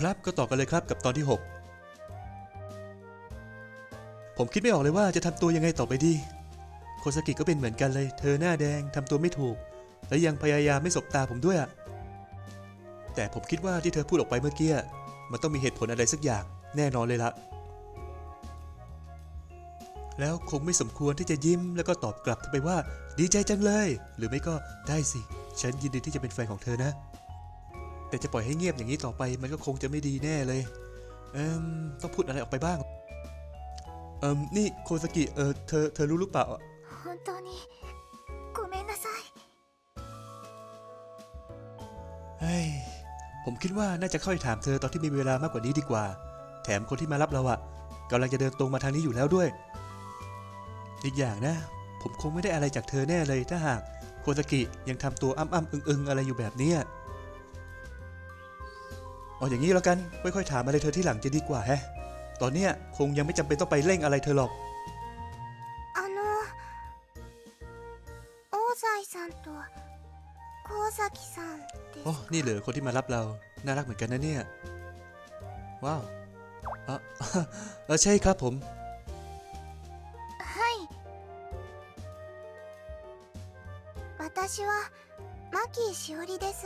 ครับก็ต่อกันเลยครับกับตอนที่ 6 ผมคิดไม่ออกเลยว่าจะทำตัวยังไงต่อไปดี โคสกิก็เป็นเหมือนกันเลย เธอหน้าแดงทำตัวไม่ถูก และยังพยายามไม่สบตาผมด้วยอะแต่ผมคิดว่าที่เธอพูดออกไปเมื่อกี้มันต้องมีเหตุผลอะไรสักอย่างแน่นอนเลยละแล้วคงไม่สมควรที่จะยิ้มแล้วก็ตอบกลับเธอไปว่า ดีใจจังเลย หรือไม่ก็ได้สิ ฉันยินดีที่จะเป็นแฟนของเธอนะ แต่จะปล่อยให้เงียบอย่างนี้ต่อไปมันก็คงจะไม่ดีแน่เลย เอิมต้องพูดอะไรออกไปบ้าง เอิมนี่โคสกิ เออเธอเธอรู้หรือเปล่า 本当にごめんなさい เฮ้ย ผมคิดว่าน่าจะค่อยถามเธอตอนที่มีเวลามากกว่านี้ดีกว่า แถมคนที่มารับเราอะกำลังจะเดินตรงมาทางนี้อยู่แล้วด้วย อีกอย่างนะ ผมคงไม่ได้อะไรจากเธอแน่เลยถ้าหากโคสกิยังทำตัวอ้ำๆอึงๆ อะไรอยู่แบบเนี้ย เอาอย่างนี้แล้วกันไม่ค่อยถามอะไรเธอที่หลังจะดีกว่าแฮะ ตอนเนี้ยคงยังไม่จำเป็นต้องไปเร่งอะไรเธอหรอก あの大西さんと高崎さんです โอ้ นี่เหรอคนที่มารับเรา น่ารักเหมือนกันนะเนี่ย ว้าวอ่ะ เออใช่ครับผม はい私はマキーしおりです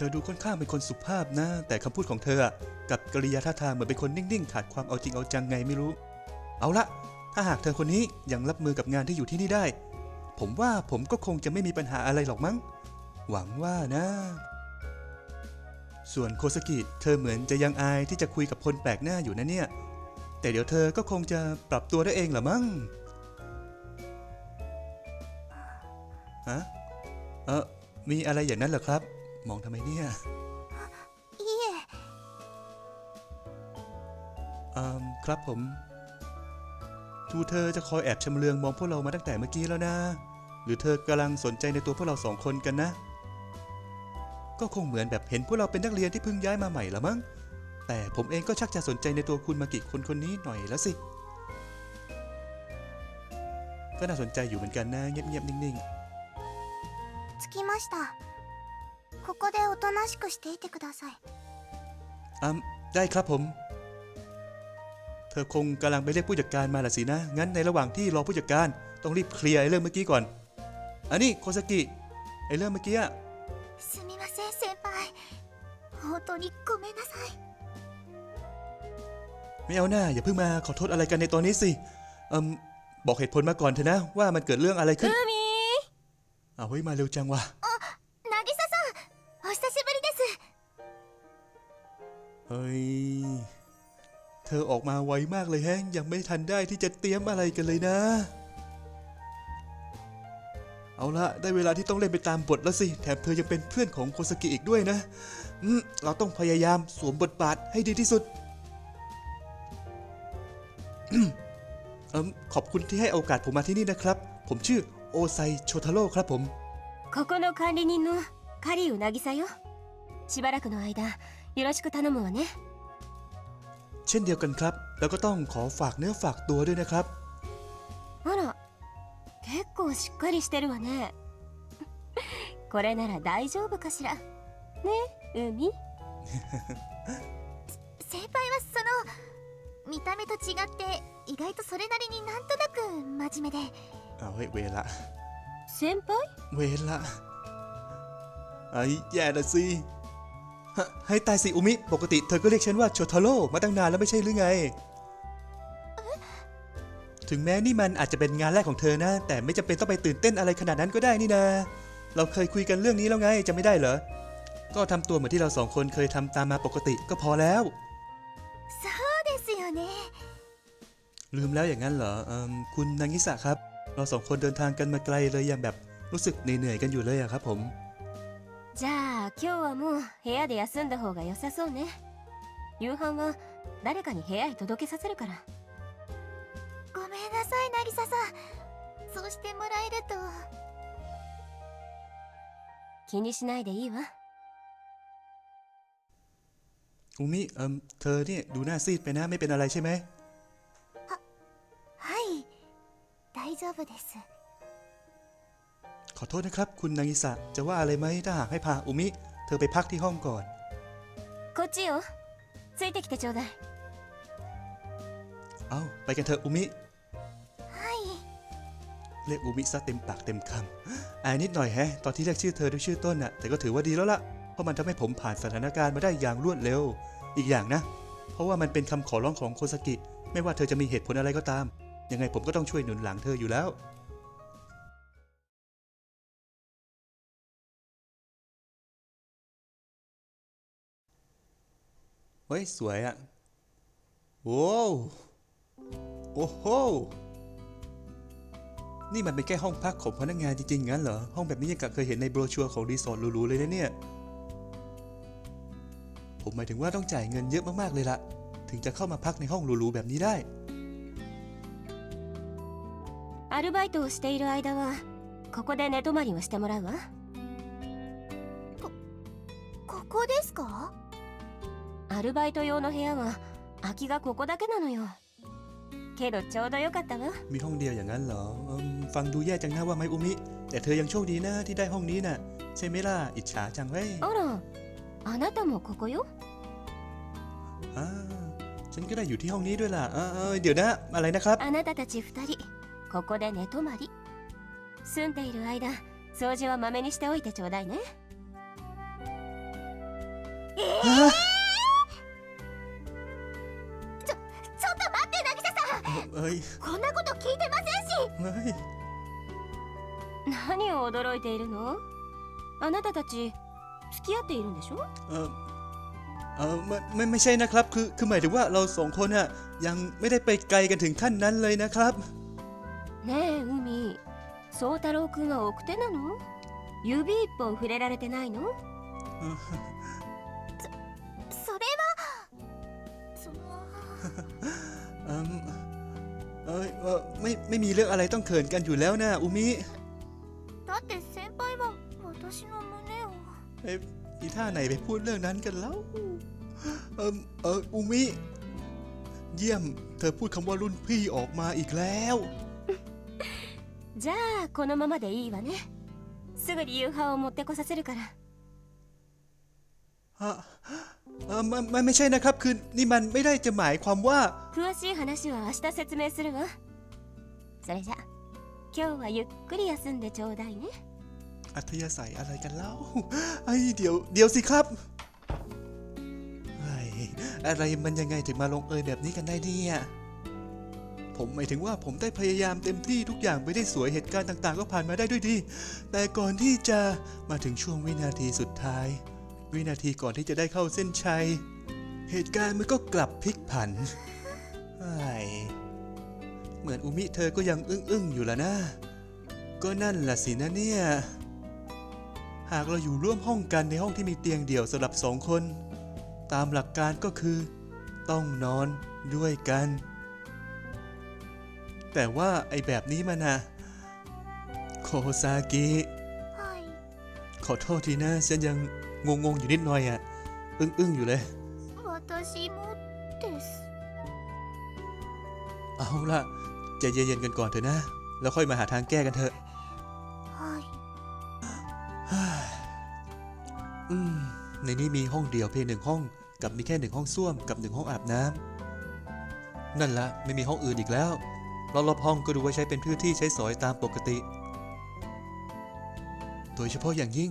ธอดูค่อนข้างเป็นคนสุภาพนะ แต่คำพูดของเธอกับกริยาท่าทางเหมือนเป็นคนนิ่งๆ ขาดความเอาจริงเอาจังไงไม่รู้ เอาละ ถ้าหากเธอคนนี้ยังรับมือกับงานที่อยู่ที่นี่ได้ ผมว่าผมก็คงจะไม่มีปัญหาอะไรหรอกมั้ง หวังว่านะ ส่วนโคสกิเธอเหมือนจะยังอายที่จะคุยกับคนแปลกหน้าอยู่นะเนี่ย แต่เดี๋ยวเธอก็คงจะปรับตัวได้เองหรอมั้งฮะเออมีอะไรอย่างนั้นเหรอครับ มองทำไมเนี่ย いいえ อืมครับผม ทูเธอจะคอยแอบชำเลืองมองพวกเรามาตั้งแต่เมื่อกี้แล้วนะ หรือเธอกำลังสนใจในตัวพวกเราสองคนกันนะ ก็คงเหมือนแบบเห็นพวกเราเป็นนักเรียนที่เพิ่งย้ายมาใหม่ละมั้ง แต่ผมเองก็ชักจะสนใจในตัวคุณมากิคนคนนี้หน่อยแล้วสิ ก็น่าสนใจอยู่เหมือนกันนะ เงียบๆนิ่ง 着きました ここでおとなしくしていてください ๆอืมได้ครับผม เธอคงกำลังไปเรียกผู้จัดการมาละสินะ งั้นในระหว่างที่รอผู้จัดการต้องรีบเคลียร์ไอ้เรื่องเมื่อกี้ก่อน อันนี้โคสกิ ไอ้เรื่องเมื่อกี้อะ すみません先輩本当にごめんなさい ไม่เอาหน้าอย่าเพิ่งมาขอโทษอะไรกันในตอนนี้สิเอืมบอกเหตุผลมาก่อนเถอะนะ ว่ามันเกิดเรื่องอะไรขึ้น 海 อ้าวเฮ้ยมาเร็วจังวะ 渚 เฮ้ย เธอออกมาไวมากเลยแฮงยังไม่ทันได้ที่จะเตรียมอะไรกันเลยนะ เอาละได้เวลาที่ต้องเล่นไปตามบทแล้วสิ แถมเธอยังเป็นเพื่อนของโคสกิอีกด้วยนะอืมเราต้องพยายามสวมบทบาทให้ดีที่สุด อืมเอิ่มขอบคุณที่ให้โอกาสผมมาที่นี่นะครับ ผมชื่อโอไซโชทาโร่ครับผม ここの管理人のカリウ渚よしばらくの間 よろしく頼むわね เช่นเดียวกันครับ แล้วก็ต้องขอฝากเนื้อฝากตัวด้วยนะครับ あら結構しっかりしてるわねこれなら大丈夫かしらね海先輩はその見た目と違って意外とそれなりになんとなく真面目で เอาเฮ้ยเวรละ 先輩 เวรละไอ้แย่ละสิฮะ ให้ตายสิอุมิ ปกติเธอก็เรียกฉันว่าโชทาโร่มาตั้งนานแล้วไม่ใช่หรือไง ถึงแม้นี่มันอาจจะเป็นงานแรกของเธอนะ แต่ไม่จำเป็นต้องไปตื่นเต้นอะไรขนาดนั้นก็ได้นี่นะ เราเคยคุยกันเรื่องนี้แล้วไงจะไม่ได้เหรอ ก็ทำตัวเหมือนที่เราสองคนเคยทำตามมาปกติก็พอแล้ว そうですよね ลืมแล้วอย่างนั้นเหรอเอมคุณนางิสะครับ เราสองคนเดินทางกันมาไกลเลยยังแบบรู้สึกเหนื่อยๆกันอยู่เลยอะครับผม 自 じゃあ今日はもう部屋で休んだ方が良さそうね夕飯は誰かに部屋へ届けさせるからごめんなさい渚さんそうしてもらえると気にしないでいいわ อุมิเอิมเธอเนี่ยดูหน้าซีดไปนะไม่เป็นอะไรใช่ไหม はい大丈夫です ขอโทษนะครับ คุณนางิสะจะว่าอะไรไหมถ้าหากให้พาอุมิ เธอไปพักที่ห้องก่อน こっちよついてきてちょうだい เอาไปกันเถอะอุมิ はい เรียกอุมิซะเต็มปากเต็มคำอายนิดหน่อยแฮะ ตอนที่เรียกชื่อเธอด้วยชื่อต้นน่ะ แต่ก็ถือว่าดีแล้วล่ะ เพราะมันทำให้ผมผ่านสถานการณ์มาได้อย่างรวดเร็ว อีกอย่างนะ เพราะว่ามันเป็นคำขอร้องของโคสกิ ไม่ว่าเธอจะมีเหตุผลอะไรก็ตาม ยังไงผมก็ต้องช่วยหนุนหลังเธออยู่แล้ว เฮ้ย สวยอะโว้วโอ้โห นี่มันเป็นแค่ห้องพักของพนักงานจริงๆงั้นเหรอ ห้องแบบนี้ยังกับเคยเห็นในโบรชัวร์ของรีสอร์ทหรูๆเลยนะเนี่ย ผมหมายถึงว่าต้องจ่ายเงินเยอะมากๆเลยละถึงจะเข้ามาพักในห้องหรูๆแบบนี้ได้ アルバイトをしている間はここで寝泊まりをしてもらうわここですか アルバイト用の部屋は空きがここだけなのよけどちょうどよかったわ มีห้องเดียวอย่างนั้นเหรอเอิ่มฟังดูแย่จังนะว่าไหมอุมิ แต่เธอยังโชคดีนะที่ได้ห้องนี้น่ะ ใช่ไหมล่ะ อิจฉาจังเว้ย あらあなたもここよ อ่าฉันก็ได้อยู่ที่ห้องนี้ด้วยล่ะเออเออเดี๋ยวนะ อะไรนะครับ あなたたち二人ここで寝泊まり住んでいる間掃除はまめにしておいてちょうだいねちょ さん เอ้ย こんなこと聞いてませんし เฮ้ย 何を驚いているのあなたたち付き合っているんでしょ เออเออไม่ไม่ไม่ใช่นะครับ คือคือหมายถึงว่าเราสองคนน่ะยังไม่ได้ไปไกลกันถึงขั้นนั้นเลยนะครับ ねえ海宗太郎くんは奥手なの指一本触れられてないの เอยเออไม่ไม่มีเรื่องอะไรต้องเขินกันอยู่แล้วนะอุมิ だって先輩は私の胸を เอ้ยอีท่าไหนไปพูดเรื่องนั้นกันแล้วเออเอออุมิ เยี่ยม เธอพูดคำว่ารุ่นพี่ออกมาอีกแล้ว じゃあこのままでいいわねすぐに夕飯を持ってこさせるから ฮะเออไม่ไม่ไม่ใช่นะครับ คือนี่มันไม่ได้จะหมายความว่า 詳しい話は明日説明するわ それじゃ今日はゆっくり休んでちょうだいね อัธยาศัยอะไรกันเล่าไอ้ยเดี๋ยวเดี๋ยวสิครับไอ้ยอะไรมันยังไงถึงมาลงเอยแบบนี้กันได้เนี่ยผมหมายถึงว่าผมได้พยายามเต็มที่ทุกอย่างไปได้สวยเหตุการณ์ต่าง ๆ ก็ผ่านมาได้ด้วยดี แต่ก่อนที่จะมาถึงช่วงวินาทีสุดท้าย วินาทีก่อนที่จะได้เข้าเส้นชัย เหตุการณ์มันก็กลับพลิกผันไอ้ย เหมือนอุมิเธอก็ยังอึ้งๆอยู่ละนะ ก็นั่นล่ะสินะเนี่ย หากเราอยู่ร่วมห้องกันในห้องที่มีเตียงเดี่ยวสำหรับสองคน ตามหลักการก็คือ ต้องนอนด้วยกัน แต่ว่าไอ้แบบนี้มันนะโคซากิ はい ขอโทษทีนะ ฉันยังงงๆอยู่นิดหน่อยอะ่ะ อึ้งๆอยู่เลย 私もです เอาล่ะ ใจเย็นๆกันก่อนเถอะนะ แล้วค่อยมาหาทางแก้กันเถอะはいอืมในนี้มีห้องเดียวเพียงหนึ่งห้อง กับมีแค่หนึ่งห้องส้วมกับหนึ่งห้องอาบน้ำนั่นละไม่มีห้องอื่นอีกแล้วรอบๆห้องก็ดูว่าใช้เป็นพื้นที่ใช้สอยตามปกติ โดยเฉพาะอย่างยิ่ง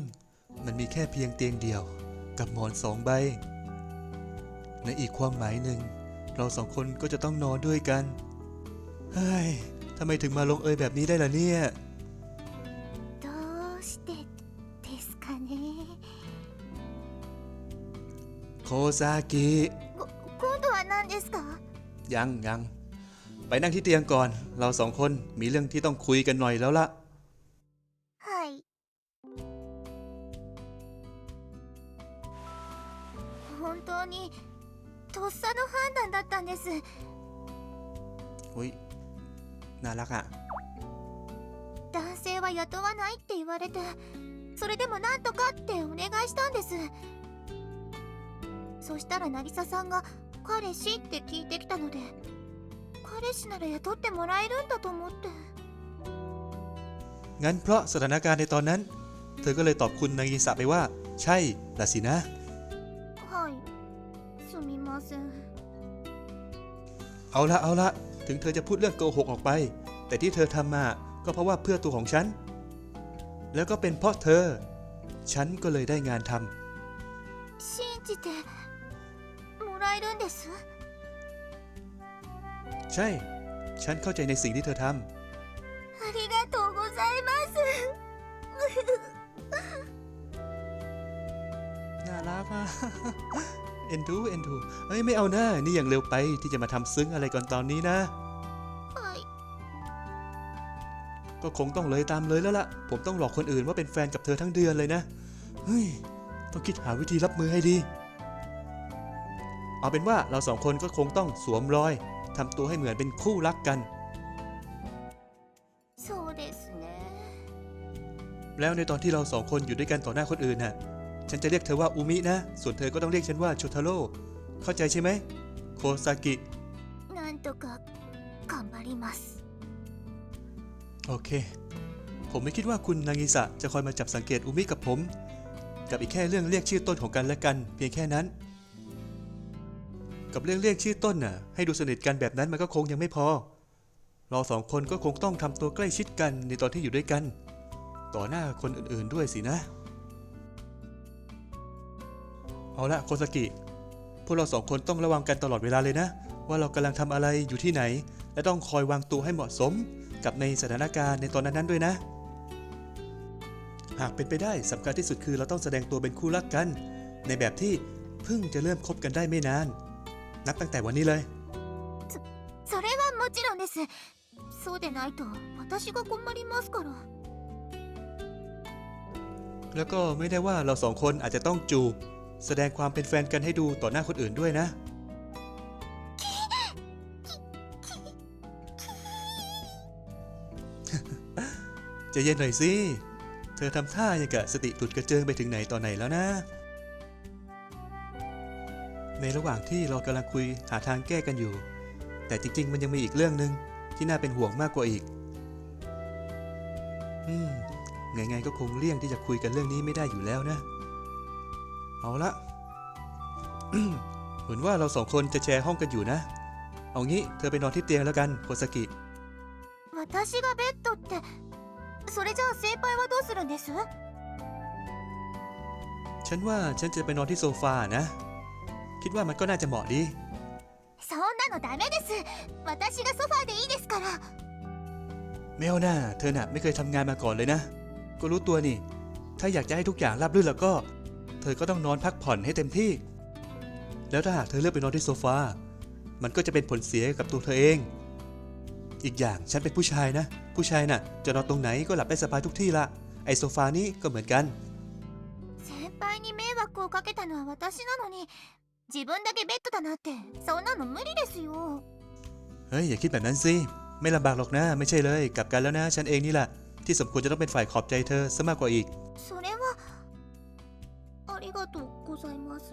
มันมีแค่เพียงเตียงเดียว กับหมอนสองใบ ในอีกความหมายหนึ่ง เราสองคนก็จะต้องนอนด้วยกัน เฮ้ยทำไมถึงมาลงเอยแบบนี้ได้ล่ะเนี่ย どうしてですかね โคซากิ こ今度は何ですか ยังยังไปนั่งที่เตียงก่อน เราสองคนมีเรื่องที่ต้องคุยกันหน่อยแล้วล่ะ กอ่ะ 男性は雇わないって言われてそれでもなんとかってお願いしたんですそしたら渚さんが彼氏って聞いてきたので彼氏なら雇ってもらえるんだと思って งั้นเพราะสถานการณ์ในตอนนั้น เธอก็เลยตอบคุณนางิสะไปว่า ใช่ละสินะ はいすみません เอาละเอาละถึงเธอจะพูดเรื่องโกหกออกไป แต่ที่เธอทำมาก็เพราะว่าเพื่อตัวของฉัน แล้วก็เป็นเพราะเธอ ฉันก็เลยได้งานทำ 信じてもらえるんです ใช่ ฉันเข้าใจในสิ่งที่เธอท ありがとうございます ำน่ารักอ่ะ เอ็นดูเอ็นดูเอ้ยไม่เอาหน้า นี่ยังเร็วไปที่จะมาทำซึ้งอะไรก่อนตอนนี้นะ ก็คงต้องเลยตามเลยแล้วล่ะ ผมต้องหลอกคนอื่นว่าเป็นแฟนกับเธอทั้งเดือนเลยนะ เฮ้ย ต้องคิดหาวิธีรับมือให้ดี เอาเป็นว่าเราสองคนก็คงต้องสวมรอยทำตัวให้เหมือนเป็นคู่รักกัน そうですね แล้วในตอนที่เราสองคนอยู่ด้วยกันต่อหน้าคนอื่นน่ะ ฉันจะเรียกเธอว่าอุมินะ ส่วนเธอก็ต้องเรียกฉันว่าโชทาโร่ เข้าใจใช่ไหม โคซากิ なんとか頑張ります โอเค ผมไม่คิดว่าคุณนางิสะจะคอยมาจับสังเกตอุมิกับผม กับอีกแค่เรื่องเรียกชื่อต้นของกันและกัน เพียงแค่นั้น กับเรื่องเรียกชื่อต้นน่ะ ให้ดูสนิทกันแบบนั้นมันก็คงยังไม่พอ เราสองคนก็คงต้องทำตัวใกล้ชิดกันในตอนที่อยู่ด้วยกัน ต่อหน้าคนอื่นๆด้วยสินะ เอาละโคซากิ พวกเราสองคนต้องระวังกันตลอดเวลาเลยนะ ว่าเรากำลังทำอะไรอยู่ที่ไหน และต้องคอยวางตัวให้เหมาะสม กับในสถานการณ์ในตอนนั้นๆด้วยนะ หากเป็นไปได้สำคัญที่สุดคือเราต้องแสดงตัวเป็นคู่รักกัน ในแบบที่เพิ่งจะเริ่มคบกันได้ไม่นาน นับตั้งแต่วันนี้เลย それはもちろんですそうでないと私が困りますから แล้วก็ไม่ได้ว่าเราสองคนอาจจะต้องจูบ แสดงความเป็นแฟนกันให้ดูต่อหน้าคนอื่นด้วยนะ จะเย็นหน่อยสิ เธอทำท่าอย่างกับสติหลุดกระเจิงไปถึงไหนตอนไหนแล้วนะ ในระหว่างที่เรากำลังคุยหาทางแก้กันอยู่ แต่จริง ๆ มันยังมีอีกเรื่องหนึ่งที่น่าเป็นห่วงมากกว่าอีก อืม ไงๆก็คงเลี่ยงที่จะคุยกันเรื่องนี้ไม่ได้อยู่แล้วนะ เอาละ เหมือนว่าเราสองคนจะแชร์ห้องกันอยู่นะ เอางี้เธอไปนอนที่เตียงแล้วกันโคสกิ 私がベッドって それじゃあ先輩はどうするんです ฉันว่าฉันจะไปนอนที่โซฟานะ คิดว่ามันก็น่าจะเหมาะดี そんなのダメです私がソファーでいいですから ไม่เอาหน้า เธอน่ะไม่เคยทำงานมาก่อนเลยนะ ก็รู้ตัวนี่ ถ้าอยากจะให้ทุกอย่างราบรื่นแล้วก็ เธอก็ต้องนอนพักผ่อนให้เต็มที่ แล้วถ้าหากเธอเลือกไปนอนที่โซฟา มันก็จะเป็นผลเสียกับตัวเธอเอง อีกอย่างฉันเป็นผู้ชายนะ ผู้ชายน่ะ จะนอนตรงไหนก็หลับได้สบายทุกที่ละ ไอโซฟานี้ก็เหมือนกัน 先輩に迷惑をかけたのは私なのに自分だけベッドだなんてそんなの無理ですよ เฮ้ยอย่าคิดแบบนั้นสิ ไม่ลำบากหรอกนะ ไม่ใช่เลย กลับกันแล้วนะ ฉันเองนี่แหละ ที่สมควรจะต้องเป็นฝ่ายขอบใจเธอซะมากกว่าอีก それはありがとうございます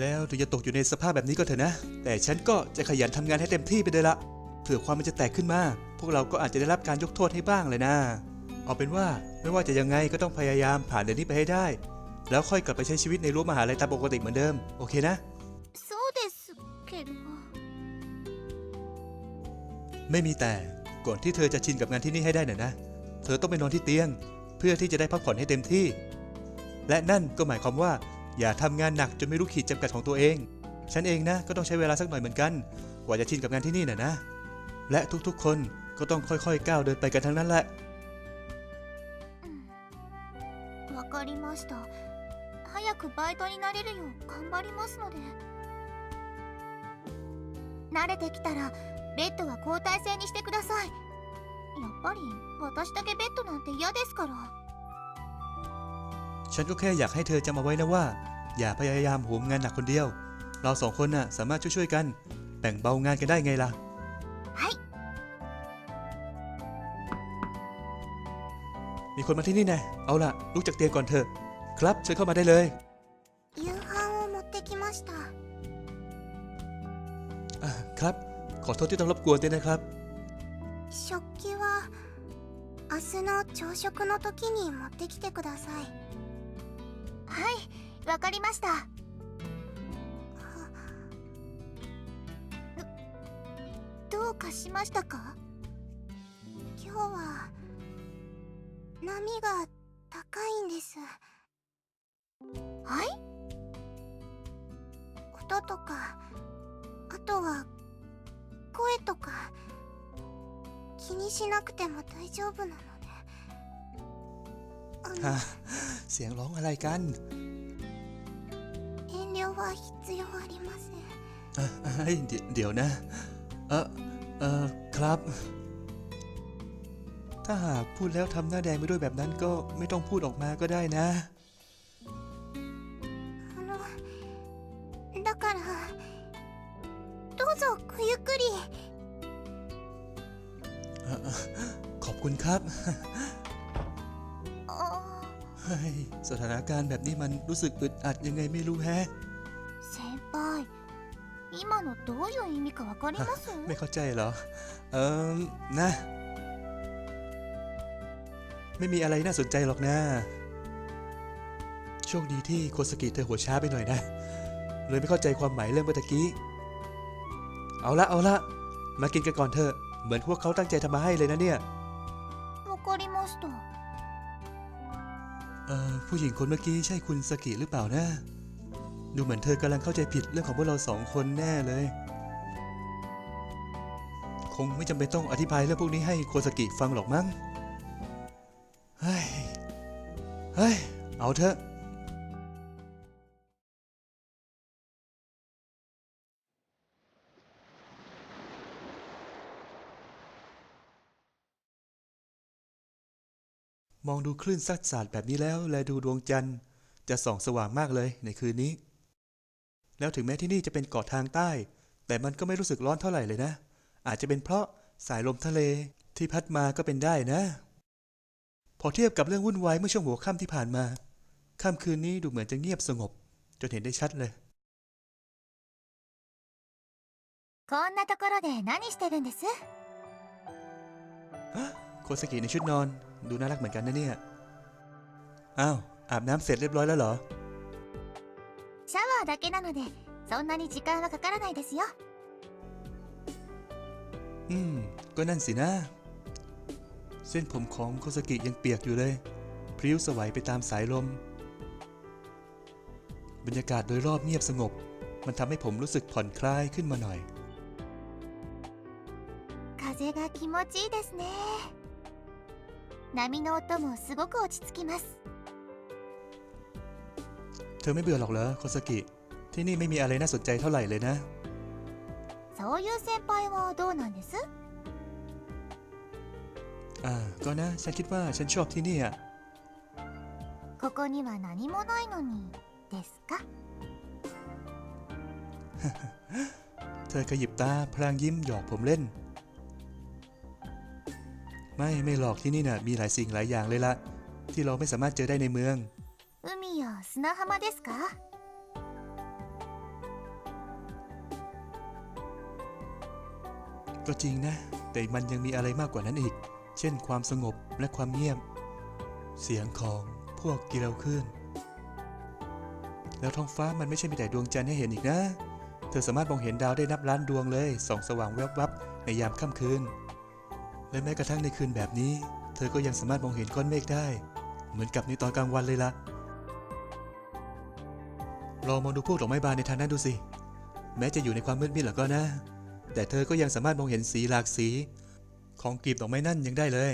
แล้วถึงจะตกอยู่ในสภาพแบบนี้ก็เถอะนะ แต่ฉันก็จะขยันทำงานให้เต็มที่ไปเลยละ เผื่อความมันจะแตกขึ้นมา พวกเราก็อาจจะได้รับการยกโทษให้บ้างเลยนะ เอาเป็นว่าไม่ว่าจะยังไงก็ต้องพยายามผ่านเดือนนี้ไปให้ได้ แล้วค่อยกลับไปใช้ชีวิตในรั้วมหาลัยตามปกติเหมือนเดิม โอเคนะ そうですけど ไม่มีแต่ก่อนที่เธอจะชินกับงานที่นี่ให้ได้น่ะนะ เธอต้องไปนอนที่เตียง เพื่อที่จะได้พักผ่อนให้เต็มที่ และนั่นก็หมายความว่า อย่าทำงานหนักจนไม่รู้ขีดจำกัดของตัวเอง ฉันเองนะก็ต้องใช้เวลาสักหน่อยเหมือนกัน กว่าจะชินกับงานที่นี่น่ะนะ และทุกๆ คนก็ต้องค่อยๆก้าวเดินไปกันทั้งนั้นแหละ うんわかりました早くバイトになれるよう頑張りますので慣れてきたらベッドは交代制にしてくださいやっぱり私だけベッドなんて嫌ですから ฉันก็แค่อยากให้เธอจำเอาไว้นะว่า อย่าพยายามโหมงานหนักคนเดียว เราสองคนน่ะสามารถช่วยๆกัน แบ่งเบางานกันได้ไงล่ะ มีคนมาที่นี่แน่เอาล่ะ ลุกจากเตียงก่อนเถอะ ครับ เชิญเข้ามาได้เลย 夕飯を持ってきました อ่าครับ ขอโทษที่ต้องรบกวนด้วยนะครับ 食器は明日の朝食の時に持ってきてくださいはいわかりましたどどうかしましたか今日は 波が高いんですはい音とかあとは声とか気にしなくても大丈夫なのであの ฮะ เสียงร้องอะไรกัน 遠慮は必要ありません เอ่อเฮ้ยเดี๋ยวเดี๋ยวนะ เออเออครับ ถ้าหากพูดแล้วทำหน้าแดงไปด้วยแบบนั้นก็ไม่ต้องพูดออกมาก็ได้นะ あのだからどうぞごゆっくり ขอบคุณครับ あ เฮ้ยสถานการณ์แบบนี้มันรู้สึกอึดอัดยังไงไม่รู้แฮะ 先輩今のどういう意味かわかります ไม่เข้าใจเหรอ เออนะ ไม่มีอะไรน่าสนใจหรอกนะโชคดีที่โคสกิเธอหัวช้าไปหน่อยนะ เลยไม่เข้าใจความหมายเรื่องเมื่อกี้ เอาละเอาละ มากินกันก่อนเถอะ เหมือนพวกเขาตั้งใจทำมาให้เลยนะเนี่ยผู้หญิงคนเมื่อกี้ใช่คุณสกิหรือเปล่านะ ดูเหมือนเธอกำลังเข้าใจผิดเรื่องของพวกเราสองคนแน่เลย คงไม่จำเป็นต้องอธิบายเรื่องพวกนี้ให้โคสกิฟังหรอกมั้ง เฮ้ย เฮ้ย เอาเถอะมองดูคลื่นซัดสาดแบบนี้แล้ว และดูดวงจันทร์จะส่องสว่างมากเลยในคืนนี้ แล้วถึงแม้ที่นี่จะเป็นเกาะทางใต้ แต่มันก็ไม่รู้สึกร้อนเท่าไหร่เลยนะ อาจจะเป็นเพราะสายลมทะเลที่พัดมาก็เป็นได้นะ พอเทียบกับเรื่องวุ่นวายเมื่อช่วงหัวค่ำที่ผ่านมา ค่ำคืนนี้ดูเหมือนจะเงียบสงบ จนเห็นได้ชัดเลย こんなところで何してるんです โคสกิในชุดนอน ดูน่ารักเหมือนกันนะเนี่ย อ้าว อาบน้ำเสร็จเรียบร้อยแล้วเหรอ シャワーだけなのでそんなに時間はかからないですよ อืม ก็นั่นสินะ เส้นผมของโคสกิยังเปียกอยู่เลย พริ้วสวัยไปตามสายลม บรรยากาศโดยรอบเงียบสงบ มันทำให้ผมรู้สึกผ่อนคลายขึ้นมาหน่อย 風が気持ちいいですね波の音もすごく落ち着きます เธอไม่เบื่อหรอกเหรอโคสกิ ที่นี่ไม่มีอะไรน่าสนใจเท่าไหร่เลยนะ そういう先輩はどうなんです อ่า ก็นะ ฉันคิดว่าฉันชอบที่นี่อ่ะ ここには何もないのにですか เธอขยิบตาพลางยิ้มหยอกผมเล่น ไม่ไม่หรอกที่นี่น่ะ มีหลายสิ่งหลายอย่างเลยละที่เราไม่สามารถเจอได้ในเมือง 海や砂浜ですか ก็จริงนะ แต่มันยังมีอะไรมากกว่านั้นอีก เช่นความสงบและความเงียบ เสียงของพวกกิเลวคลื่นแล้วท้องฟ้ามันไม่ใช่มีแต่ดวงจันทร์ให้เห็นอีกนะ เธอสามารถมองเห็นดาวได้นับล้านดวงเลยส่องสว่างแวบวับในยามค่ำคืน และแม้กระทั่งในคืนแบบนี้ เธอก็ยังสามารถมองเห็นก้อนเมฆได้ เหมือนกับในตอนกลางวันเลยละลองมองดูพวกดอกไม้บานในทางนั้นดูสิ แม้จะอยู่ในความมืดมิดหรอกก็นะ แต่เธอก็ยังสามารถมองเห็นสีหลากสี ของกลีบดอกไม้นั่นยังได้เลย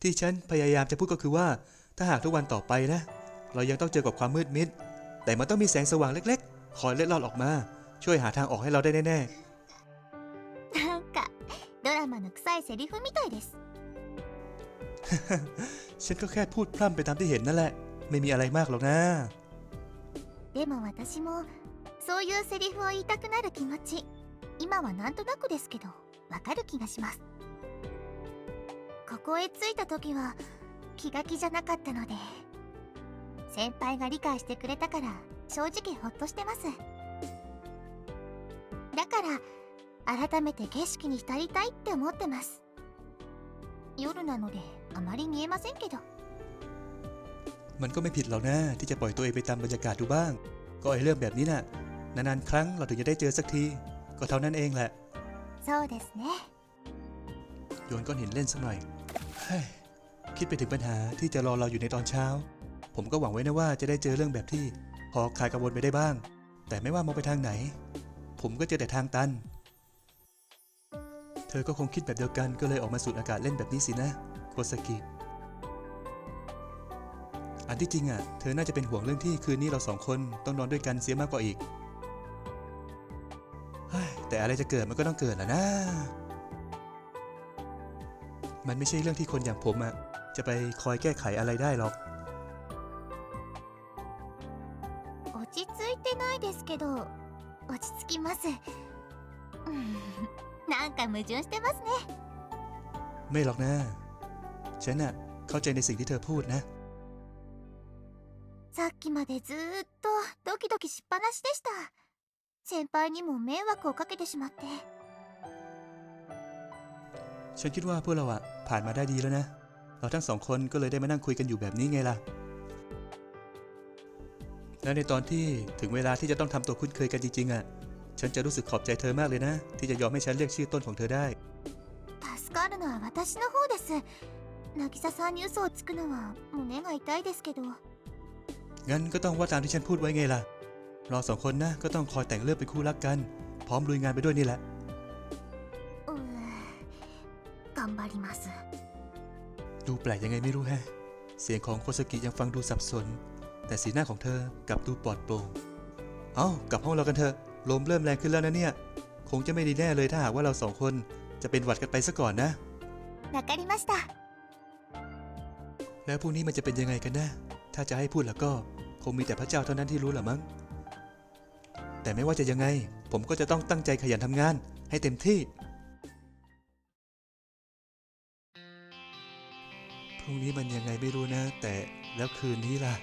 ที่ฉันพยายามจะพูดก็คือว่า ถ้าหากทุกวันต่อไปนะ เรายังต้องเจอกับความมืดมิด แต่มันต้องมีแสงสว่างเล็กๆ คอยเล็ดลอดออกมา ช่วยหาทางออกให้เราได้แน่ なんかドラマの臭いセリフみたいです ๆ ฉันก็แค่พูดพร่ำไปตามที่เห็นนั่นแหละ ไม่มีอะไรมากหรอกนะ でも私もそういうセリフを言いたくなる気持ち今はなんとなくですけどわかる気がします ここへ着いた時は気が気じゃなかったので先輩が理解してくれたから正直ほっとしてますだから改めて景色に浸りたいって思ってます夜なのであまり見えませんけど มันก็ไม่ผิดหรอกนะที่จะปล่อยตัวเองไปตามบรรยากาศดูบ้าง ก็ไอเรื่องแบบนี้น่ะ นานๆครั้งเราถึงจะได้เจอสักที ก็เท่านั้นเองแหละ そうですね โยนก้อนหินเล่นสักหน่อย เฮ้ยคิดไปถึงปัญหาที่จะรอเราอยู่ในตอนเช้า ผมก็หวังไว้นะว่าจะได้เจอเรื่องแบบที่พอคลายกังวลไปได้บ้าง แต่ไม่ว่ามองไปทางไหน ผมก็เจอแต่ทางตัน เธอก็คงคิดแบบเดียวกันก็เลยออกมาสูดอากาศเล่นแบบนี้สินะโคสกิอันที่จริงอะ เธอน่าจะเป็นห่วงเรื่องที่คืนนี้เราสองคนต้องนอนด้วยกันเสียมากกว่าอีก แต่อะไรจะเกิดมันก็ต้องเกิดแหละนะ มันไม่ใช่เรื่องที่คนอย่างผมอะจะไปคอยแก้ไขอะไรได้หรอก 落ち着いてないですけど落ち着きますうんなんか矛盾してますね ไม่หรอกนะ ฉันอะเข้าใจในสิ่งที่เธอพูดนะ さっきまでずーっとドキドキしっぱなしでした先輩にも迷惑をかけてしまって ฉันคิดว่าพวกเราอะผ่านมาได้ดีแล้วนะ เราทั้งสองคนก็เลยได้มานั่งคุยกันอยู่แบบนี้ไงล่ะ แล้วในตอนที่ถึงเวลาที่จะต้องทำตัวคุ้นเคยกันจริงๆอะฉันจะรู้สึกขอบใจเธอมากเลยนะ ที่จะยอมให้ฉันเรียกชื่อต้นของเธอได้ 助かるのは私の方です渚さんに嘘をつくのは胸が痛いですけど งั้นก็ต้องว่าตามที่ฉันพูดไว้ไงล่ะ เราสองคนนะก็ต้องคอยแต่งเรื่องเป็นคู่รักกัน พร้อมลุยงานไปด้วยนี่แหละ 頑張ります ดูแปลกยังไงไม่รู้แฮะ เสียงของโคสกิยังฟังดูสับสน แต่สีหน้าของเธอกลับดูปลอดโปร่ง เอ้ากลับห้องเรากันเถอะ ลมเริ่มแรงขึ้นแล้วนะเนี่ย คงจะไม่ดีแน่เลยถ้าหากว่าเราสองคนจะเป็นหวัดกันไปซะก่อนนะ わかりました แล้วพรุ่งนี้มันจะเป็นยังไงกันนะ ถ้าจะให้พูดแล้วก็คงมีแต่พระเจ้าเท่านั้นที่รู้ละมั้ง แต่ไม่ว่าจะยังไง ผมก็จะต้องตั้งใจขยันทำงาน ให้เต็มที่ พรุ่งนี้มันยังไงไม่รู้นะ แต่แล้วคืนนี้ล่ะ